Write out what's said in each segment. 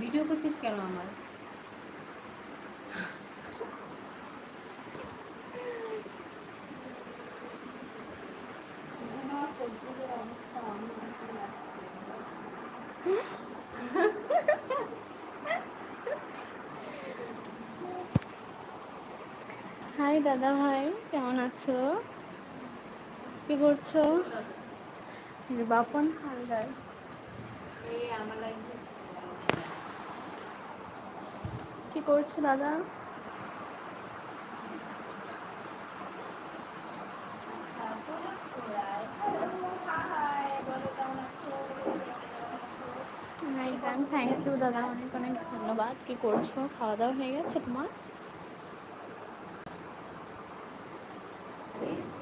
Video করছিস কেন আমার? হাই দাদা ভাই কেমন আছো? কি করছ? বাপন হালদার। কি করছ, দাদা? থ্যাংক ইউ দাদা। অনেক অনেক ধন্যবাদ। কি করছ? খাওয়া দাওয়া হয়ে গেছে তোমার?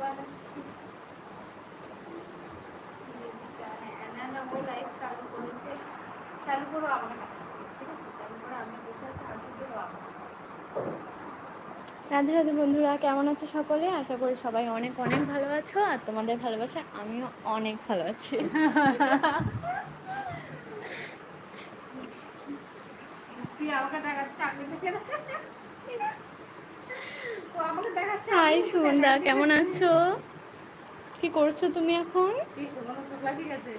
বানাচ্ছি না না ও লাইভ চালু করেছে দেখাচ্ছি ঠিক আছে? আমি বসে আছি আর রাধে রাধে বন্ধুরা কেমন আছো সকলে? আশা করি সবাই অনেক অনেক ভালো আছো আর তোমাদের ভালোবাসা আমিও অনেক ভালো আছি। হাই সুগন্ধা কেমন আছো? কি করছ তুমি এখন? কি সুগন্ধা বাকি গেছে।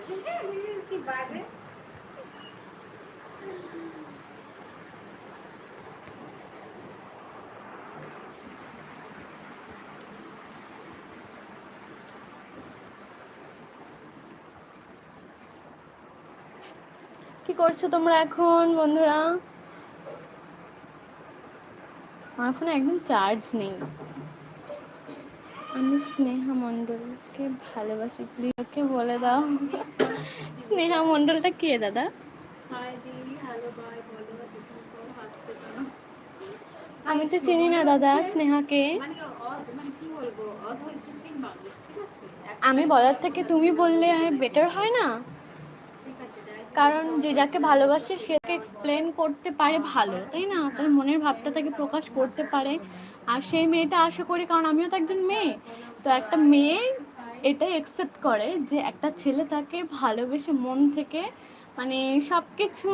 কি বাজে কি করছ তোমরা এখন বন্ধুরা? আমার ফোনে একদম চার্জ নেই। আমি স্নেহা মণ্ডলকে ভালোবাসি। প্লিজ ওকে বলে দাও। স্নেহা মণ্ডলটা কে দাদা? আমি তো চিনি না দাদা স্নেহাকে। মানে মানে আমি বলার থেকে তুমি বললে বেটার হয় না। কারণ যে যাকে ভালোবাসে, সে সেকে এক্সপ্লেন করতে পারে ভালো, তাই না? তার মনের ভাবটা তাকে প্রকাশ করতে পারে। আর সেই মেয়েটা আশা করি, কারণ আমিও তো একজন মেয়ে, তো একটা মেয়ে এটাই অ্যাকসেপ্ট করে যে একটা ছেলে তাকে ভালোবেসে মন থেকে মানে সব কিছু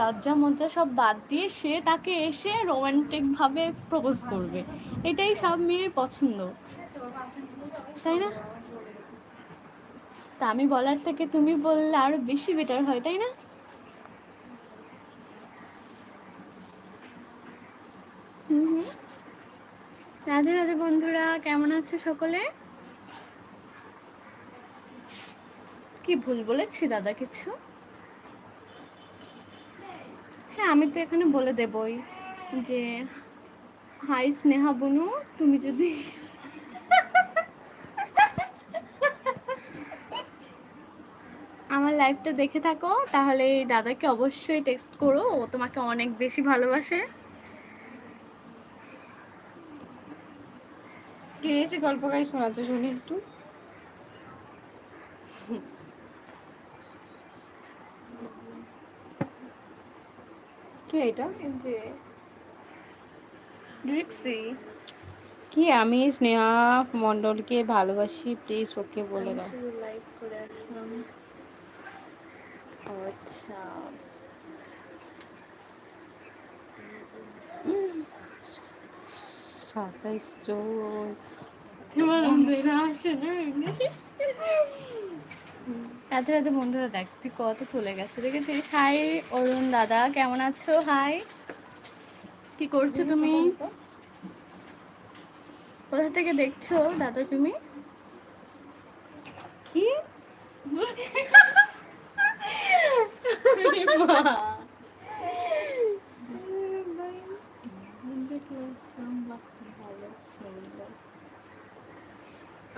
লজ্জা, মজ্জা সব বাদ দিয়ে সে তাকে এসে রোমান্টিকভাবে প্রপোজ করবে। এটাই সব মেয়ের পছন্দ। তাই না? তা আমি বলার থেকে তুমি বললে আরও বেশি বেটার হয়, তাই না। রাধে রাধে বন্ধুরা, কেমন আছো সকলে? কি ভুল বলেছি দাদা কিছু? হ্যাঁ আমি তো এখানে বলে দেবই যে, হাই স্নেহা বনু, তুমি যদি আমার লাইভটা দেখে থাকো তাহলে দাদাকে অবশ্যই টেক্সট করো ও তোমাকে অনেক বেশি ভালোবাসে। কে এসে গল্প গাই শোনাচ্ছে শুনি একটু? কে এটা? যে রিক্সি কি আমি স্নেহা মণ্ডলকে ভালোবাসি প্লিজ ওকে বলে দাও। লাইভ করে আসলাম। আচ্ছা। সাতাইশ জন? রাতে রাতে বন্ধুরা দেখ তুই কত চলে গেছে। দেখেছিস হাই অরুণ দাদা কেমন আছো? হাই। কি করছ তুমি? কোথা থেকে দেখছ দাদা তুমি কি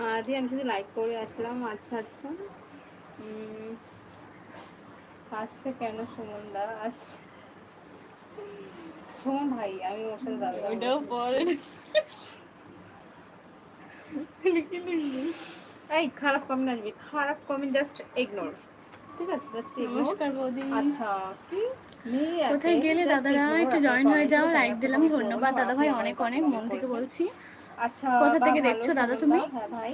আদি আমি শুধু লাইক করে আসলাম আচ্ছা আচ্ছা। আসছে কেন সুমনদা? আচ্ছা। সুমন ভাই আমি ওর সাথে দাদা ওইটাও পরে। এই খারাপ কমেন্ট আসবে। খারাপ কমেন্ট জাস্ট ইগনোর ঠিক আছে জাস্ট নমস্কার বৌদি। আচ্ছা কোথায় গেলে? দাদারা একটু জয়েন হয়ে যাও লাইক দিলাম ধন্যবাদ। দাদা ভাই অনেক অনেক মন থেকে বলছি। আচ্ছা কোথা থেকে দেখছ দাদা তুমি? হ্যাঁ ভাই।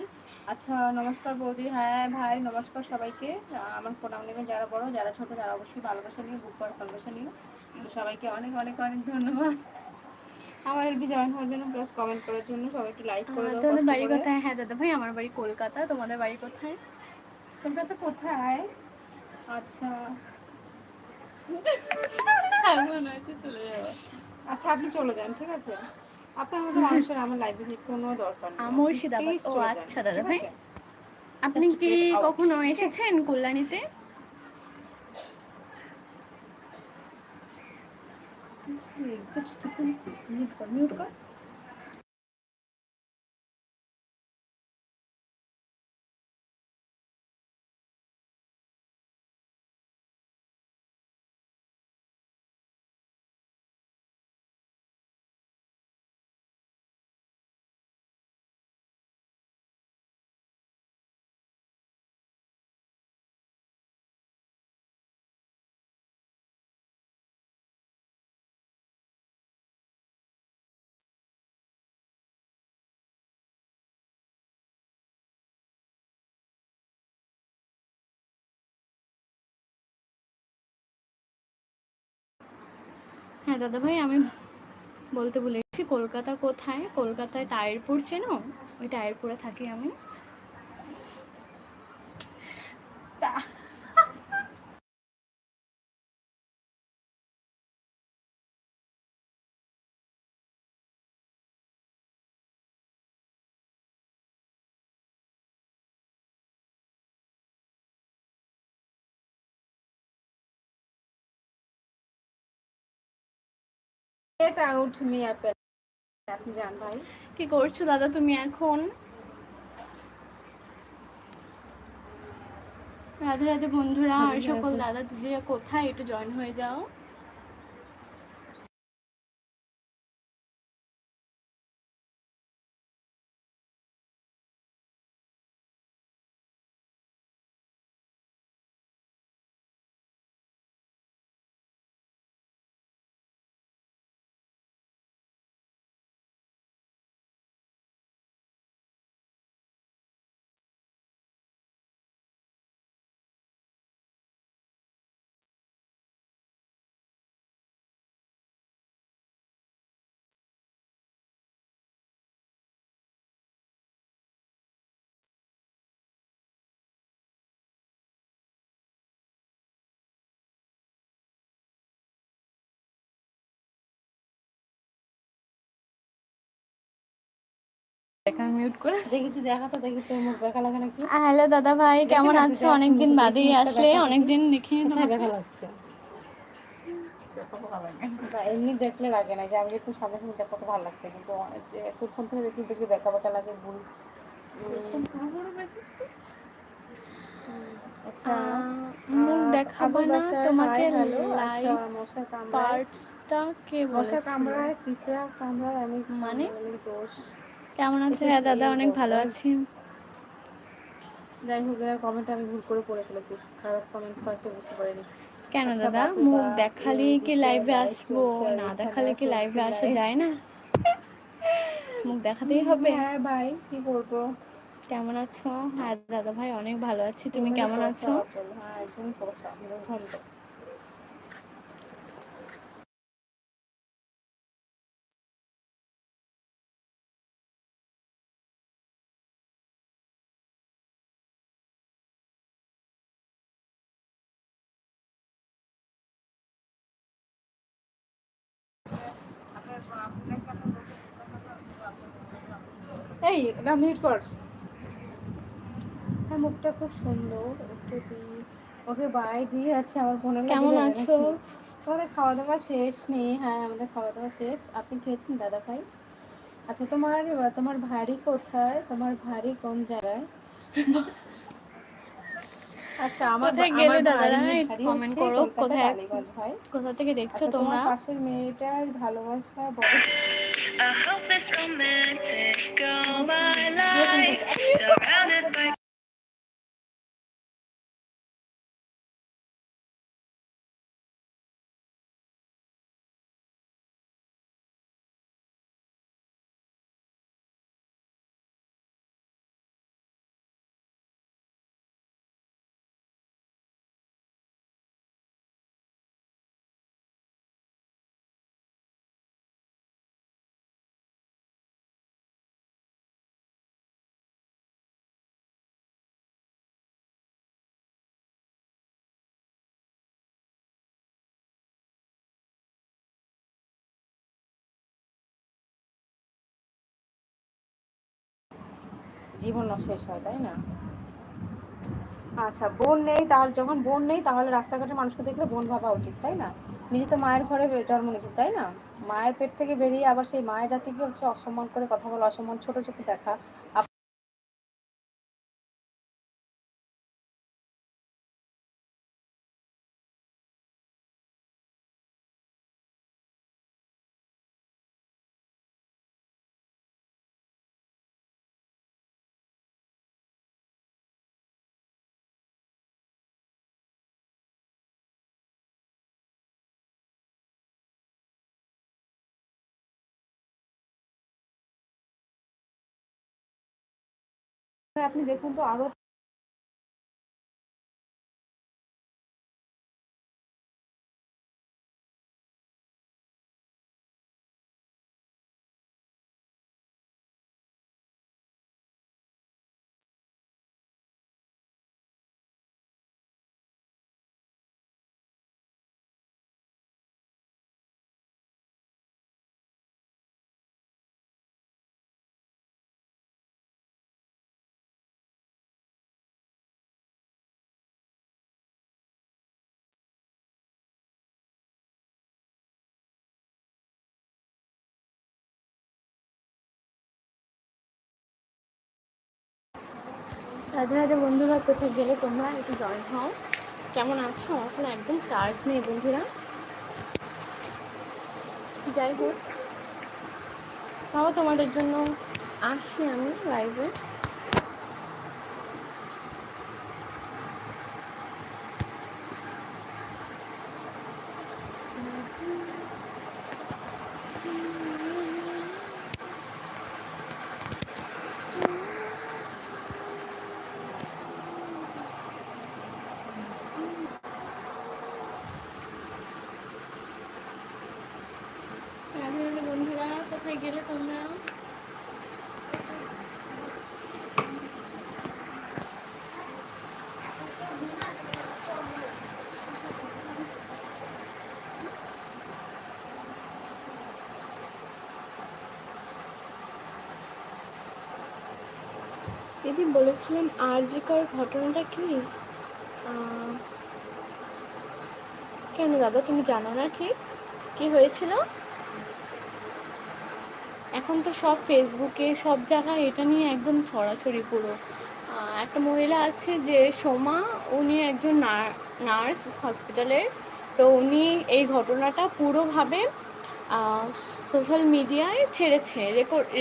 আচ্ছা নমস্কার বৌদি। হ্যাঁ ভাই নমস্কার সবাইকে। আমার প্রণাম নেবেন যারা বড় যারা ছোট তারা অবশ্যই ভালোবাসা নিয়ে বুক করার ভালোবাসা নিয়ে সবাইকে অনেক অনেক অনেক ধন্যবাদ। আমার জয়েন হওয়ার জন্য প্লাস কমেন্ট করার জন্য সবাই একটু লাইক করে দাও তোমাদের বাড়ি কোথায়? হ্যাঁ দাদা ভাই আমার বাড়ি কলকাতা। তোমাদের বাড়ি কোথায়? কলকাতা কোথায়? আচ্ছা। চলে যাব। আচ্ছা আপনি চলে যান ঠিক আছে? আপনার মতো মানুষের আমার লাইব্রেরির কোনো দরকার নেই। আপনি মুর্শিদাবাদ। ও, আচ্ছা দাদা ভাই। আপনি কি কখনো এসেছেন কল্যাণীতে? টিপে কর, হ্যাঁ দাদা ভাই আমি বলতে ভুলে গেছি। কলকাতা কোথায়? কলকাতায় টায়ারপুর চেনো ওই টায়ারপুরে থাকি আমি। তা- Get আউট মি অ্যাপেল আপনি যান ভাই কি করছ দাদা তুমি এখন? রাধে রাধে বন্ধুরা আর সকল দাদা দিদিরা কোথায়? একটু জয়েন হয়ে যাও। হ্যালো দাদা ভাই কেমন আছো? অনেকদিন বাদেই আসলে অনেকদিন দেখা এমনি দেখলে লাগে না যে আমি একটু সামনে সামনে ভালো লাগছে কিন্তু ফোন থেকে দেখি দেখি বেকা বেকা লাগে ভুল। আচ্ছা দেখাবো না তোমাকে। আচ্ছা, লাইভ মশা পার্টসটা কে মশা কামড়ায় পিঁপড়া কামড়ায় আমি মানে? দোষ। কেমন আছে? হ্যাঁ দাদা অনেক ভালো আছি। যাই হোক কমেন্ট আমি ভুল করে পড়ে ফেলেছি। খারাপ কমেন্ট ফার্স্টে বুঝতে পারিনি। কেন আচ্ছা, দাদা? মুখ বাপ, দেখালেই কি লাইভে আসব? না দেখালে কি লাইভে আসা যায় না? মুখ দেখাতেই হবে। হ্যাঁ ভাই কি করব? কেমন আছো? হ্যাঁ দাদা ভাই অনেক ভালো আছি। তুমি কেমন আছো? হ্যাঁ একদম এই না মিউট কর। হ্যাঁ মুখটা খুব সুন্দর ওকে দি ওকে বাই দিয়ে আছে আমার বোনের কেমন আছো? তোমাদের খাওয়া দাওয়া শেষ নেই। হ্যাঁ আমাদের খাওয়া দাওয়া শেষ। আপনি খেয়েছেন দাদা ভাই? আচ্ছা তোমার তোমার ভারী কোথায়? তোমার ভারী কোন জায়গায়? আচ্ছা আমার কোথায় গেলে দাদারা? হচ্ছে করো, কোথায়- ভাই কোথা থেকে দেখছ আচ্ছা তোমরা পাশের মেয়েটার ভালোবাসা বড় I hope this romantic all my life, surrounded by জীবনও শেষ হয়, তাই না? আচ্ছা বোন নেই, তাহলে যখন বোন নেই, তাহলে রাস্তাঘাটে মানুষকে দেখলে বোন ভাবা উচিত, তাই না? নিজে তো মায়ের ঘরে জন্ম নিয়েছে, তাই না? মায়ের পেট থেকে বেরিয়ে আবার সেই মায়ের জাতিকে হচ্ছে অসম্মান করে কথা বলা, অসম্মান ছোট চোখে দেখা আপনি দেখুন তো আরও রাধে রাধে বন্ধুরা, কোথায় গেলে তোমরা? একটু জয়েন হও কেমন আছো? আমার একদম চার্জ নেই বন্ধুরা। যাই হোক, তাও তোমাদের জন্য আসি আমি লাইভে রাধে রাধে বন্ধুরা কোথায় গেলে তোমরা দিদি বলেছিলাম আরজিকার ঘটনাটা কি? কেন দাদা তুমি জানো না ঠিক? কি হয়েছিল? এখন তো সব ফেসবুকে, সব জায়গায় এটা নিয়ে একদম ছড়াছড়ি পুরো। একটা মহিলা আছে যে সোমা, উনি একজন নার্স হসপিটালের তো উনি এই ঘটনাটা পুরোভাবে সোশ্যাল মিডিয়ায় ছেড়েছে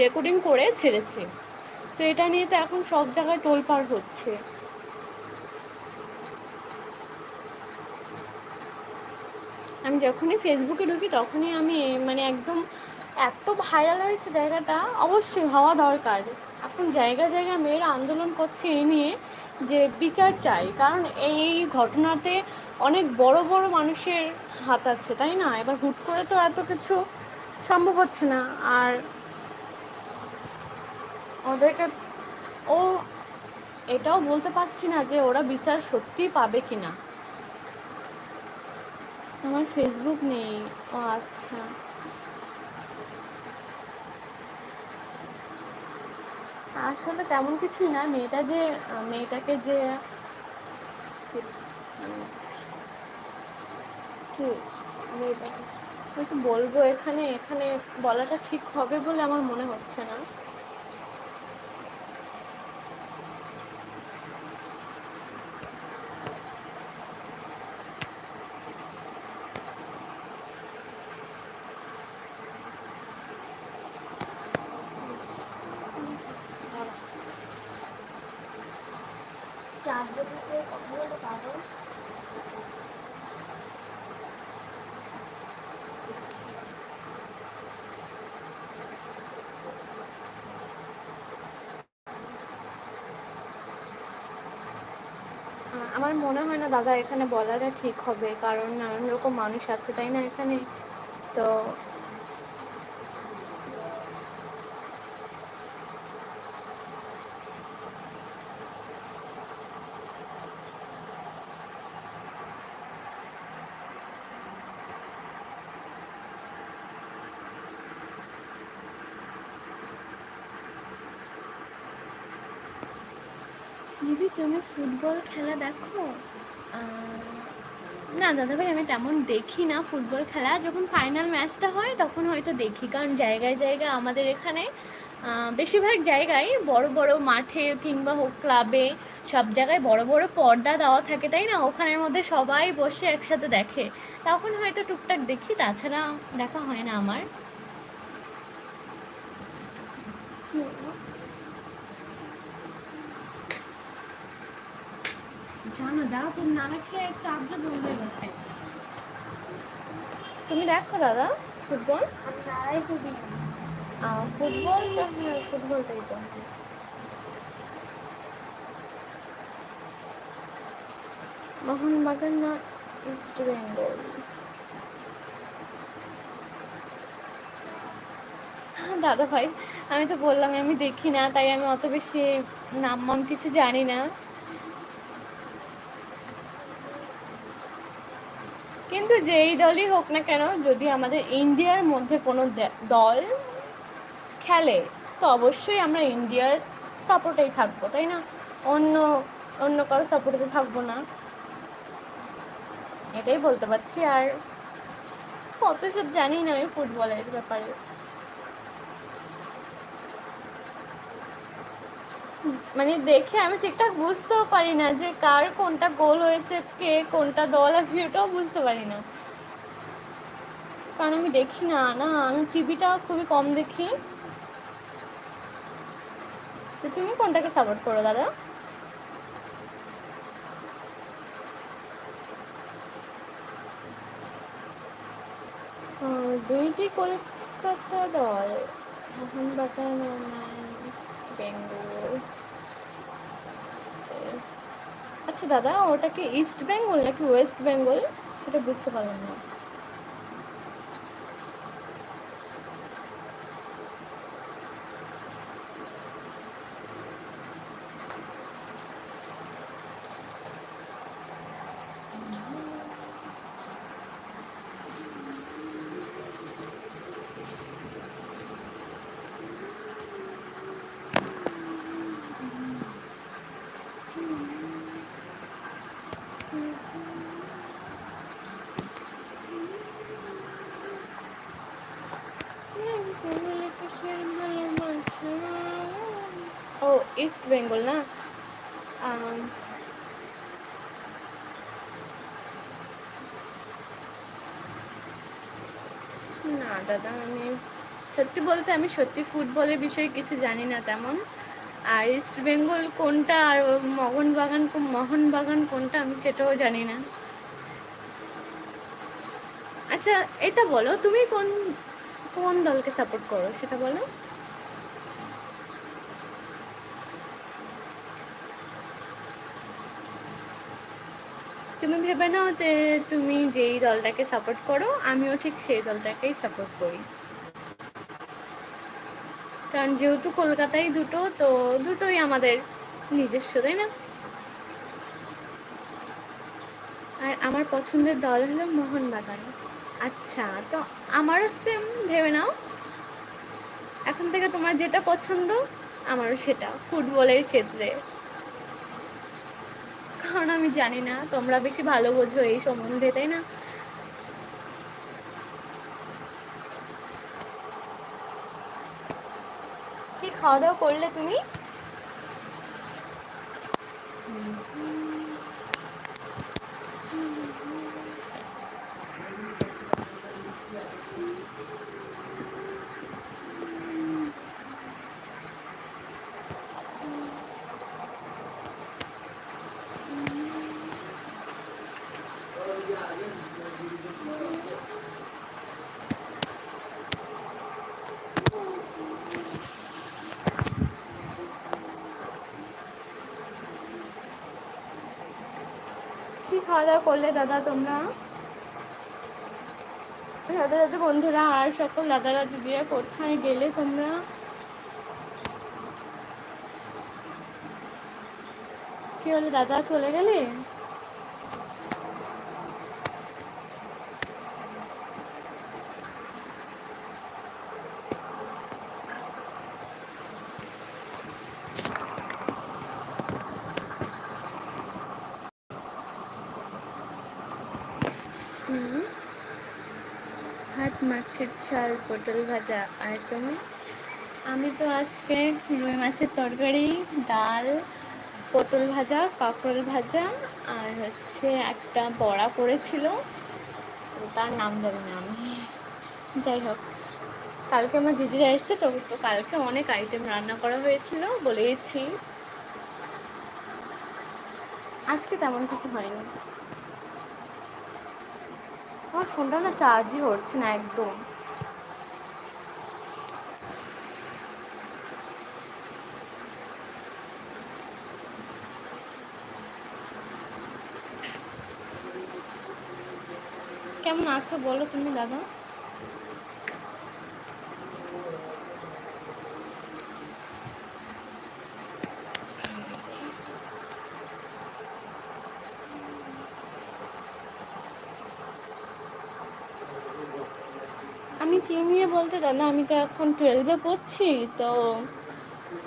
রেকর্ডিং করে ছেড়েছে। তো এটা নিয়ে তো এখন সব জায়গায় তোলপাড় হচ্ছে। আমি যখনই ফেসবুকে ঢুকি, তখনই আমি মানে একদম এত ভাইরাল হয়েছে জায়গাটা, অবশ্যই হওয়া দরকার। এখন জায়গা জায়গায় মেয়েরা আন্দোলন করছে এই নিয়ে যে বিচার চাই, কারণ এই ঘটনাতে অনেক বড় বড় মানুষের হাত আছে, তাই না? এবার হুট করে তো এত কিছু সম্ভব হচ্ছে না। আর ওদেরকে ও এটাও বলতে পারছি না যে ওরা বিচার সত্যিই পাবে কি না আমার ফেসবুক নেই। ও আচ্ছা। আসলে তেমন কিছুই না। মেয়েটা যে, মেয়েটাকে যে, কি মেয়েটাকে বলব, এখানে এখানে বলাটা ঠিক হবে বলে আমার মনে হচ্ছে না। আমার মনে হয় না দাদা এখানে বলাটা ঠিক হবে, কারণ নানান রকম মানুষ আছে, তাই না এখানে? তো দিদি, তুমি ফুটবল খেলা দেখো? না দাদাভাই, আমি তেমন দেখি না ফুটবল খেলা। যখন ফাইনাল ম্যাচটা হয়, তখন হয়তো দেখি। কারণ জায়গায় জায়গায় আমাদের এখানে বেশিরভাগ জায়গায় বড় বড় মাঠে কিংবা হোক ক্লাবে সব জায়গায় বড় বড় পর্দা দেওয়া থাকে, তাই না? ওখানের মধ্যে সবাই বসে একসাথে দেখে। তখন হয়তো টুকটাক দেখি, তাছাড়া দেখা হয় না আমার জানো যা তোর নানা খেয়ে চার্জার বন্ধ হয়ে গেছে তুমি দেখো দাদা ফুটবল? আহ, ফুটবলটা হ্যাঁ ফুটবলটাই তো। মোহনবাগান না ইস্ট বেঙ্গল? দাদা ভাই আমি তো বললাম আমি দেখি না তাই আমি অত বেশি নাম মাম কিছু জানি না। কিন্তু যেই দলই হোক না কেন, যদি আমাদের ইন্ডিয়ার মধ্যে কোনো দল খেলে, তো অবশ্যই আমরা ইন্ডিয়ার সাপোর্টেই থাকব, তাই না? অন্য অন্য কারও সাপোর্টে থাকব না। এটাই বলতে পারছি। আর কত সব জানি না আমি ফুটবলের ব্যাপারে। মানে দেখে আমি ঠিকঠাক বুঝতেও পারি না যে কার কোনটা গোল হয়েছে, কে কোনটা দল, আমি ওটাও বুঝতে পারি না। কারণ আমি দেখি না না, আমি টিভিটা খুবই কম দেখি। তো তুমি কোনটাকে সাপোর্ট করো, দাদা? দুইটি কলকাতা দল, মোহনবাগান বেঙ্গল আচ্ছা দাদা ওটা কি ইস্ট বেঙ্গল নাকি ওয়েস্ট বেঙ্গল সেটা বুঝতে পারলাম না। ইস্ট বেঙ্গল, না? না, দাদা, আমি সত্যি বলতে আমি সত্যি ফুটবলের বিষয়ে কিছু জানি না তেমন। আর ইস্ট বেঙ্গল কোনটা আর মোহনবাগান মোহনবাগান কোনটা আমি সেটাও জানি না। আচ্ছা এটা বলো, তুমি কোন কোন দলকে সাপোর্ট করো সেটা বলো? তুমি ভেবে নাও যে তুমি যেই দলটাকে সাপোর্ট করো, আমিও ঠিক সেই দলটাকেই সাপোর্ট করি। কারণ যেহেতু কলকাতায় দুটো, তো দুটোই আমাদের নিজস্ব, তাই না? আর আমার পছন্দের দল হলো মোহনবাগান। আচ্ছা তো আমারও সেম ভেবে নাও। এখন থেকে তোমার যেটা পছন্দ, আমারও সেটা, ফুটবলের ক্ষেত্রে। কারণ আমি জানি না, তোমরা বেশি ভালো বোঝো এই সম্বন্ধে, তাই না? কি খাওয়া দাওয়া করলে তুমি? খাওয়া দাওয়া করলে, দাদা তোমরা? সাথে সাথে বন্ধুরা, আর সকল দাদারা, দিদিরা কোথায় গেলে তোমরা? কি হলো, দাদা, চলে গেলে? ভাত, মাছের ঝাল, পটল ভাজা। আর তুমি? আমি তো আজকে রুই মাছের তরকারি, ডাল, পটল ভাজা, কাঁকরোল ভাজা, আর হচ্ছে একটা বড়া করেছিল। তার নাম জানি না আমি। যাই হোক, কালকে আমার দিদিরা এসছে তো তো কালকে অনেক আইটেম রান্না করা হয়েছিল বলেইছি। আজকে তেমন কিছু হয়নি। ফোনটা না চার্জই হচ্ছে না একদম। কেমন আছো বলো তুমি দাদা আমি কি দাদা, আমি তো এখন টুয়েলভে পড়ছি, তো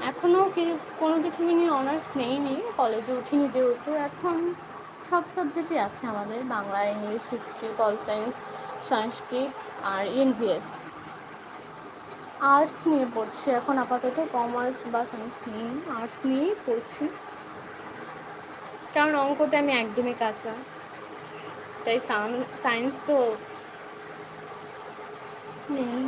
এখনও কি কোনো কিছু নিয়ে অনার্স নেইনি কলেজে উঠিনি যেহেতু, এখন সব সাবজেক্টই আছে আমাদের, Bangla English history pol science Sanskrit আর ইনভিএস আর্টস নিয়ে পড়ছি, এখন আপাতত কমার্স বা সায়েন্স নিয়ে আর্টস নিয়েই পড়ছি। কারণ অঙ্কতে আমি একদমই কাঁচা, তাই সায়েন্স তো নেই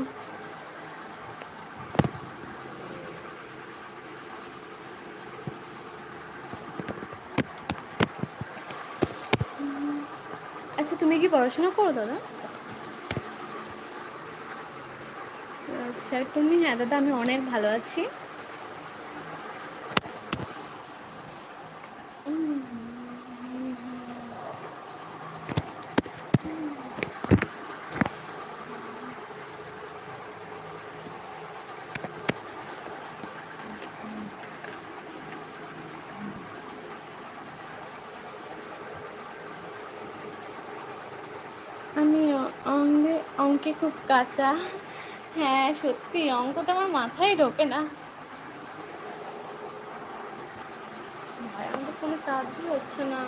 আচ্ছা তুমি কি পড়াশোনা করো দাদা? আচ্ছা তুমি হ্যাঁ দাদা আমি অনেক ভালো আছি। আমি অঙ্কে অঙ্কে খুব কাঁচা। হ্যাঁ সত্যি অঙ্ক তো আমার মাথায় ঢোকে না। ভাই আমার কোনো চার্জই হচ্ছে না।